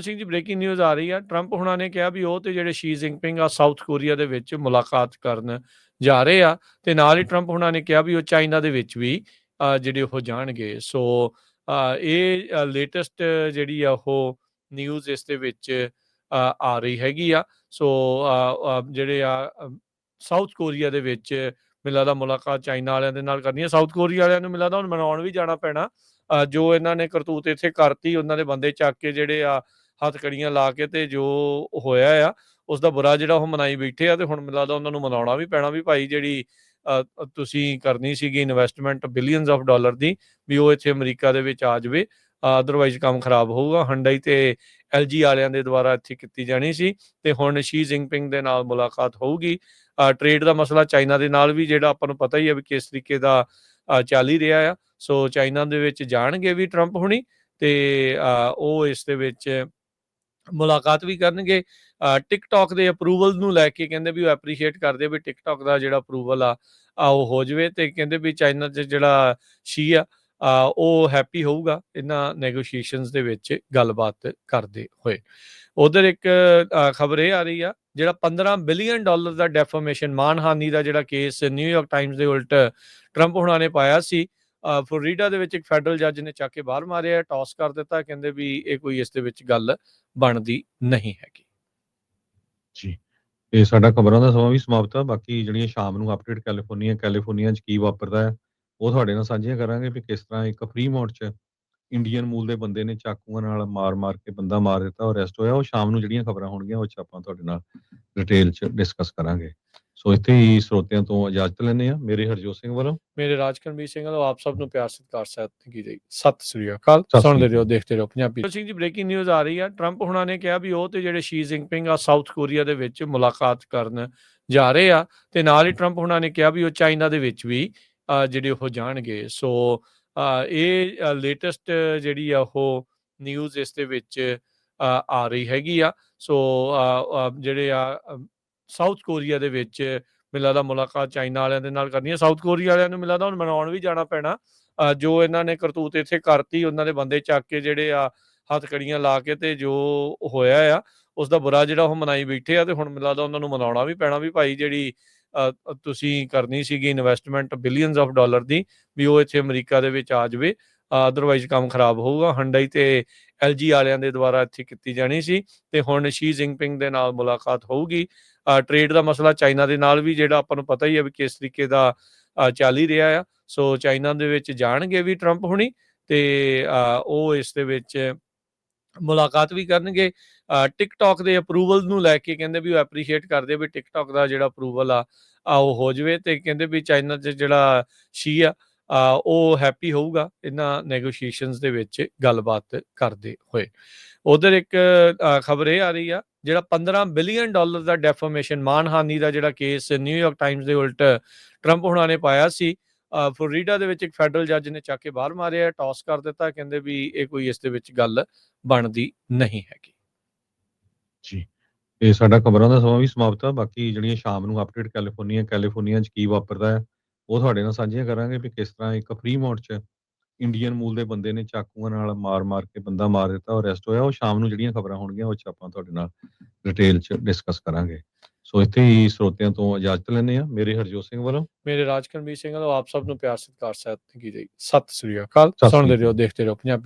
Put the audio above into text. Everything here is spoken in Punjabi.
ਸਿੰਘ ਜੀ ਬ੍ਰੇਕਿੰਗ ਨਿਊਜ਼ ਆ ਰਹੀ ਆ। ਟਰੰਪ ਹੁਣਾਂ ਨੇ ਕਿਹਾ ਵੀ ਉਹ ਤੇ ਜਿਹੜੇ ਸ਼ੀ ਜਿੰਪਿੰਗ ਆ ਸਾਊਥ ਕੋਰੀਆ ਦੇ ਵਿੱਚ ਮੁਲਾਕਾਤ ਕਰਨ ਜਾ ਰਹੇ ਆ ਤੇ ਨਾਲ ਹੀ ਟਰੰਪ ਹੁਣਾਂ ਨੇ ਕਿਹਾ ਵੀ ਉਹ ਚਾਈਨਾ ਦੇ ਵਿੱਚ ਵੀ ਜਿਹੜੇ ਉਹ ਜਾਣਗੇ। ਸੋ ਇਹ ਲੇਟੈਸਟ ਜਿਹੜੀ ਆ ਉਹ ਨਿਊਜ਼ ਇਸ ਦੇ ਵਿੱਚ ਆ ਰਹੀ ਹੈਗੀ ਆ। ਸੋ ਜਿਹੜੇ ਆ ਸਾਊਥ ਕੋਰੀਆ ਦੇ ਵਿੱਚ ਮੈਨੂੰ ਲੱਗਦਾ ਮੁਲਾਕਾਤ ਚਾਈਨਾ ਵਾਲਿਆਂ ਦੇ ਨਾਲ ਕਰਨੀ ਹੈ ਸਾਊਥ ਕੋਰੀਆ ਵਾਲਿਆਂ ਨੂੰ ਮੈਨੂੰ ਲੱਗਦਾ ਹੁਣ ਮਨਾਉਣ ਵੀ ਜਾਣਾ ਪੈਣਾ। ਜੋ ਇਹਨਾਂ ਨੇ ਕਰਤੂਤ ਇੱਥੇ ਕਰਤੀ, ਉਹਨਾਂ ਦੇ ਬੰਦੇ ਚੱਕ ਕੇ ਜਿਹੜੇ ਆ ਹੱਥਕੜੀਆਂ ਲਾ ਕੇ ਤੇ ਜੋ ਹੋਇਆ ਆ ਉਸ ਦਾ ਬੁਰਾ ਜਿਹੜਾ ਉਹ ਮਨਾਈ ਬੈਠੇ ਆ ਤੇ ਹੁਣ ਮੈਨੂੰ ਲੱਗਦਾ ਉਹਨਾਂ ਨੂੰ ਮਨਾਉਣਾ ਵੀ ਪੈਣਾ ਵੀ ਭਾਈ ਜਿਹੜੀ ਤੁਸੀਂ ਕਰਨੀ ਸੀਗੀ ਇਨਵੈਸਟਮੈਂਟ ਬਿਲੀਅਨਸ ਆਫ ਡਾਲਰ ਦੀ ਵੀ ਉਹ ਇੱਥੇ ਅਮਰੀਕਾ ਦੇ ਵਿੱਚ ਆ ਜਾਵੇ ਅਦਰਵਾਈਜ਼ ਕੰਮ ਖਰਾਬ ਹੋਊਗਾ। ਹੰਡਾਈ ਤੇ ਐਲਜੀ ਵਾਲਿਆਂ ਦੇ ਦੁਆਰਾ ਇੱਥੇ ਕੀਤੀ ਜਾਣੀ ਸੀ ਤੇ ਹੁਣ ਸ਼ੀ ਜਿੰਪਿੰਗ ਦੇ ਨਾਲ ਮੁਲਾਕਾਤ ਹੋਊਗੀ। ਟ੍ਰੇਡ ਦਾ ਮਸਲਾ ਚਾਈਨਾ ਦੇ ਨਾਲ ਵੀ ਜਿਹੜਾ ਆਪਾਂ ਨੂੰ ਪਤਾ ਹੀ ਹੈ ਵੀ ਕਿਸ ਤਰੀਕੇ ਦਾ ਚੱਲ ਹੀ ਰਿਹਾ ਆ। ਸੋ ਚਾਈਨਾ ਦੇ ਵਿੱਚ ਜਾਣਗੇ ਵੀ ਟਰੰਪ ਹੁਣੀ ਤੇ ਉਹ ਇਸ ਦੇ ਵਿੱਚ ਮੁਲਾਕਾਤ ਵੀ ਕਰਨਗੇ। ਟਿਕਟੌਕ ਦੇ ਅਪਰੂਵਲ ਨੂੰ ਲੈ ਕੇ ਕਹਿੰਦੇ ਵੀ ਉਹ ਐਪਰੀਸ਼ੀਏਟ ਕਰਦੇ ਵੀ ਟਿਕਟੌਕ ਦਾ ਜਿਹੜਾ ਅਪਰੂਵਲ ਆ ਆ ਉਹ ਹੋ ਜਵੇ ਤੇ ਕਹਿੰਦੇ ਵੀ ਚਾਈਨਾ 'ਚ ਜਿਹੜਾ ਸ਼ੀ ਆ ਉਹ ਹੈਪੀ ਹੋਊਗਾ ਇਹਨਾਂ ਨੈਗੋਸ਼ੀਏਸ਼ਨਸ ਦੇ ਵਿੱਚ ਗੱਲਬਾਤ ਕਰਦੇ ਹੋਏ। ਉਧਰ ਇੱਕ ਖਬਰ ਇਹ ਆ ਰਹੀ ਆ, ਜਿਹੜਾ 15 ਬਿਲੀਅਨ ਡਾਲਰ ਦਾ ਡੈਫਰਮੇਸ਼ਨ ਮਾਨਹਾਨੀ ਦਾ ਜਿਹੜਾ ਕੇਸ ਨਿਊਯਾਰਕ ਟਾਈਮਸ ਦੇ ਉਲਟ ਟਰੰਪ ਹੁਣਾਂ ਨੇ ਪਾਇਆ ਸੀ ਫਲੋਰੀਡਾ ਦੇ ਵਿੱਚ ਇੱਕ ਫੈਡਰਲ ਜੱਜ ਨੇ ਚੱਕ ਕੇ ਬਾਹਰ ਮਾਰਿਆ, ਟਾਸ ਕਰ ਦਿੱਤਾ, ਕਹਿੰਦੇ ਵੀ ਇਹ ਕੋਈ ਇਸ ਦੇ ਵਿੱਚ ਗੱਲ ਬਣਦੀ ਨਹੀਂ ਹੈਗੀ। ਜੀ, ਤੇ ਸਾਡਾ ਖਬਰਾਂ ਦਾ ਸਮਾਂ ਵੀ ਸਮਾਪਤ ਆ, ਬਾਕੀ ਜਿਹੜੀਆਂ ਸ਼ਾਮ ਨੂੰ ਅਪਡੇਟ ਕੈਲੀਫੋਰਨੀਆ ਕੈਲੀਫੋਰਨੀਆ 'ਚ ਕੀ ਵਾਪਰਦਾ ਹੈ, ਉਹ ਤੁਹਾਡੇ ਨਾਲ ਸਾਂਝੀਆਂ ਕਰਾਂਗੇ ਵੀ ਕਿਸ ਤਰ੍ਹਾਂ ਇੱਕ ਫਰੀਮੌਂਟ 'ਚ ਇੰਡੀਅਨ ਮੂਲ ਦੇ ਬੰਦੇ ਨੇ ਚਾਕੂਆਂ ਨਾਲ ਮਾਰ-ਮਾਰ ਕੇ ਬੰਦਾ ਮਾਰ ਦਿੱਤਾ ਔਰ ਅਰੈਸਟ ਹੋਇਆ, ਉਹ ਸ਼ਾਮ ਨੂੰ ਜਿਹੜੀਆਂ ਖਬਰਾਂ ਹੋਣਗੀਆਂ, ਉਹ 'ਚ ਆਪਾਂ ਤੁਹਾਡੇ ਨਾਲ ਡਿਟੇਲ 'ਚ ਡਿਸਕਸ ਕਰਾਂਗੇ। ਸੋ ਇੱਥੇ ਹੀ ਸਰੋਤਿਆਂ ਤੋਂ ਇਜਾਜ਼ਤ ਲੈਂਦੇ ਆ ਮੇਰੇ ਹਰਜੋਤ ਸਿੰਘ ਵੱਲੋਂ। ਮੇਰੇ ਰਾਜਕਰਮੀਰ ਸਿੰਘ ਵੱਲੋਂ ਆਪ ਸਭ ਨੂੰ ਪਿਆਰ ਸਤਿਕਾਰ ਸਹਿਤ ਕੀ ਜੀ ਸਤਿ ਸ੍ਰੀ ਅਕਾਲ। ਸੁਣਦੇ। ਰਹੋ ਦੇਖਦੇ ਰਹੋ ਪੰਜਾਬੀ। ਸਿੰਘ ਜੀ ਬ੍ਰੇਕਿੰਗ ਨਿਊਜ਼ ਆ ਰਹੀ ਆ। ਟਰੰਪ ਹੁਣਾਂ ਨੇ ਕਿਹਾ ਵੀ ਉਹ ਤੇ ਜਿਹੜੇ ਸ਼ੀ ਜਿੰਪਿੰਗ ਆ ਸਾਊਥ ਕੋਰੀਆ ਦੇ ਵਿੱਚ ਮੁਲਾਕਾਤ ਕਰਨ ਜਾ ਰਹੇ ਆ ਤੇ ਨਾਲ ਹੀ ਟਰੰਪ ਹੁਣਾਂ ਨੇ ਕਿਹਾ ਵੀ ਉਹ ਚਾਈਨਾ ਦੇ ਵਿੱਚ ਵੀ ਜਿਹੜੇ ਉਹ ਜਾਣਗੇ। ਸੋ ਇਹ ਲੇਟੈਸਟ ਜਿਹੜੀ ਆ ਉਹ ਨਿਊਜ਼ ਇਸ ਦੇ ਵਿੱਚ ਆ ਰਹੀ ਹੈਗੀ ਆ। ਸੋ ਜਿਹੜੇ ਆ ਸਾਊਥ ਕੋਰੀਆ ਦੇ ਵਿੱਚ ਮੈਨੂੰ ਲੱਗਦਾ ਮੁਲਾਕਾਤ ਚਾਈਨਾ ਵਾਲਿਆਂ ਦੇ ਨਾਲ ਕਰਨੀ ਹੈ। ਸਾਊਥ ਕੋਰੀਆ ਵਾਲਿਆਂ ਨੂੰ ਮੈਨੂੰ ਲੱਗਦਾ ਹੁਣ ਮਨਾਉਣ ਵੀ ਜਾਣਾ ਪੈਣਾ। ਜੋ ਇਹਨਾਂ ਨੇ ਕਰਤੂਤ ਇੱਥੇ ਕਰਤੀ, ਉਹਨਾਂ ਦੇ ਬੰਦੇ ਚੱਕ ਕੇ ਜਿਹੜੇ ਆ ਹੱਥਕੜੀਆਂ ਲਾ ਕੇ ਤੇ ਜੋ ਹੋਇਆ ਆ ਉਸ ਦਾ ਬੁਰਾ ਜਿਹੜਾ ਉਹ ਮਨਾਈ ਬੈਠੇ ਆ ਤੇ ਹੁਣ ਮਿਲਦਾ ਉਹਨਾਂ ਨੂੰ ਮਨਾਉਣਾ ਵੀ ਪੈਣਾ ਵੀ ਭਾਈ ਜਿਹੜੀ ਤੁਸੀਂ ਕਰਨੀ ਸੀਗੀ ਇਨਵੈਸਟਮੈਂਟ ਬਿਲੀਅਨਸ ਆਫ ਡਾਲਰ ਦੀ ਵੀ ਉਹ ਇੱਥੇ ਅਮਰੀਕਾ ਦੇ ਵਿੱਚ ਆ ਜਾਵੇ ਅਦਰਵਾਈਜ਼ ਕੰਮ ਖਰਾਬ ਹੋਊਗਾ। ਹੰਡਾਈ ਤੇ ਐਲਜੀ ਵਾਲਿਆਂ ਦੇ ਦੁਆਰਾ ਇੱਥੇ ਕੀਤੀ ਜਾਣੀ ਸੀ ਤੇ ਹੁਣ ਸ਼ੀ ਜਿੰਪਿੰਗ ਦੇ ਨਾਲ ਮੁਲਾਕਾਤ ਹੋਊਗੀ। ਟ੍ਰੇਡ ਦਾ ਮਸਲਾ ਚਾਈਨਾ ਦੇ ਨਾਲ ਵੀ ਜਿਹੜਾ ਆਪਾਂ ਨੂੰ ਪਤਾ ਹੀ ਹੈ ਵੀ ਕਿਸ ਤਰੀਕੇ ਦਾ ਚੱਲ ਹੀ ਰਿਹਾ ਆ। ਸੋ ਚਾਈਨਾ ਦੇ ਵਿੱਚ ਜਾਣਗੇ ਵੀ ਟਰੰਪ ਹੁਣੀ ਤੇ ਉਹ ਇਸ ਦੇ ਵਿੱਚ ਮੁਲਾਕਾਤ ਵੀ ਕਰਨਗੇ। ਟਿਕਟੌਕ ਦੇ ਅਪਰੂਵਲ ਨੂੰ ਲੈ ਕੇ ਕਹਿੰਦੇ ਵੀ ਉਹ ਐਪਰੀਸ਼ੀਏਟ ਕਰਦੇ ਵੀ ਟਿਕਟੌਕ ਦਾ ਜਿਹੜਾ ਅਪਰੂਵਲ ਆ ਆ ਉਹ ਹੋ ਜਵੇ ਤੇ ਕਹਿੰਦੇ ਵੀ ਚਾਈਨਾ 'ਚ ਜਿਹੜਾ ਸ਼ੀ ਆ ਉਹ ਹੈਪੀ ਹੋਊਗਾ ਇਹਨਾਂ ਨੈਗੋਸ਼ੀਏਸ਼ਨਸ ਦੇ ਵਿੱਚ ਗੱਲਬਾਤ ਕਰਦੇ ਹੋਏ। ਉਧਰ ਇੱਕ ਖਬਰ ਇਹ ਆ ਰਹੀ ਆ ਜਿਹੜਾ 15 ਬਿਲੀਅਨ ਡਾਲਰ ਦਾ ਡੈਫਰਮੇਸ਼ਨ ਮਾਨਹਾਨੀ ਦਾ ਜਿਹੜਾ ਕੇਸ ਨਿਊਯਾਰਕ ਟਾਈਮਜ਼ ਦੇ ਉਲਟ ਟਰੰਪ ਹੁਣਾਂ ਨੇ ਪਾਇਆ ਸੀ ਫਲੋਰੀਡਾ ਦੇ ਵਿੱਚ ਇੱਕ ਫੈਡਰਲ ਜੱਜ ਨੇ ਚੱਕ ਕੇ ਬਾਹਰ ਮਾਰਿਆ ਟਾਸ ਕਰ ਦਿੱਤਾ, ਕਹਿੰਦੇ ਵੀ ਇਹ ਕੋਈ ਇਸ ਦੇ ਵਿੱਚ ਗੱਲ ਬਣਦੀ ਨਹੀਂ ਹੈਗੀ। ਜੀ, ਇਹ ਸਾਡਾ ਖਬਰਾਂ ਦਾ ਸਮਾਂ ਵੀ ਸਮਾਪਤ ਆ, ਬਾਕੀ ਜਿਹੜੀਆਂ ਸ਼ਾਮ ਨੂੰ ਅਪਡੇਟ ਕੈਲੀਫੋਰਨੀਆ ਕੈਲੀਫੋਰਨੀਆ 'ਚ ਕੀ ਵਾਪਰਦਾ ਹੈ, ਉਹ ਤੁਹਾਡੇ ਨਾਲ ਸਾਂਝੀਆਂ ਕਰਾਂਗੇ ਵੀ ਕਿਸ ਤਰ੍ਹਾਂ ਇੱਕ ਫਰੀਮੌਂਟ 'ਚ ਇੰਡੀਅਨ ਮੂਲ ਦੇ ਬੰਦੇ ਨੇ ਚਾਕੂਆਂ ਨਾਲ ਮਾਰ-ਮਾਰ ਕੇ ਬੰਦਾ ਮਾਰ ਦਿੱਤਾ ਔਰ ਅਰੈਸਟ ਹੋਇਆ ਉਹ ਸ਼ਾਮ ਨੂੰ ਜਿਹੜੀਆਂ ਖਬਰਾਂ ਹੋਣਗੀਆਂ ਉਹ 'ਚ ਆਪਾਂ ਤੁਹਾਡੇ ਨਾਲ ਡਿਟੇਲ 'ਚ ਡਿਸਕਸ ਕਰਾਂਗੇ। ਸੋ ਇੱਥੇ ਹੀ ਸਰੋਤਿਆਂ ਤੋਂ ਇਜਾਜ਼ਤ ਲੈਂਦੇ ਆ ਮੇਰੇ ਹਰਜੋਤ ਸਿੰਘ ਵੱਲੋਂ। ਮੇਰੇ ਰਾਜਕਰਮੀਰ ਸਿੰਘ ਵੱਲੋਂ ਆਪ ਸਭ ਨੂੰ ਪਿਆਰ ਸਤਿਕਾਰ ਸਹਿਤ ਕੀ ਜੀ ਸਤਿ ਸ੍ਰੀ ਅਕਾਲ। ਸੁਣਦੇ। ਰਹੋ ਦੇਖਦੇ ਰਹੋ ਪੰਜਾਬੀ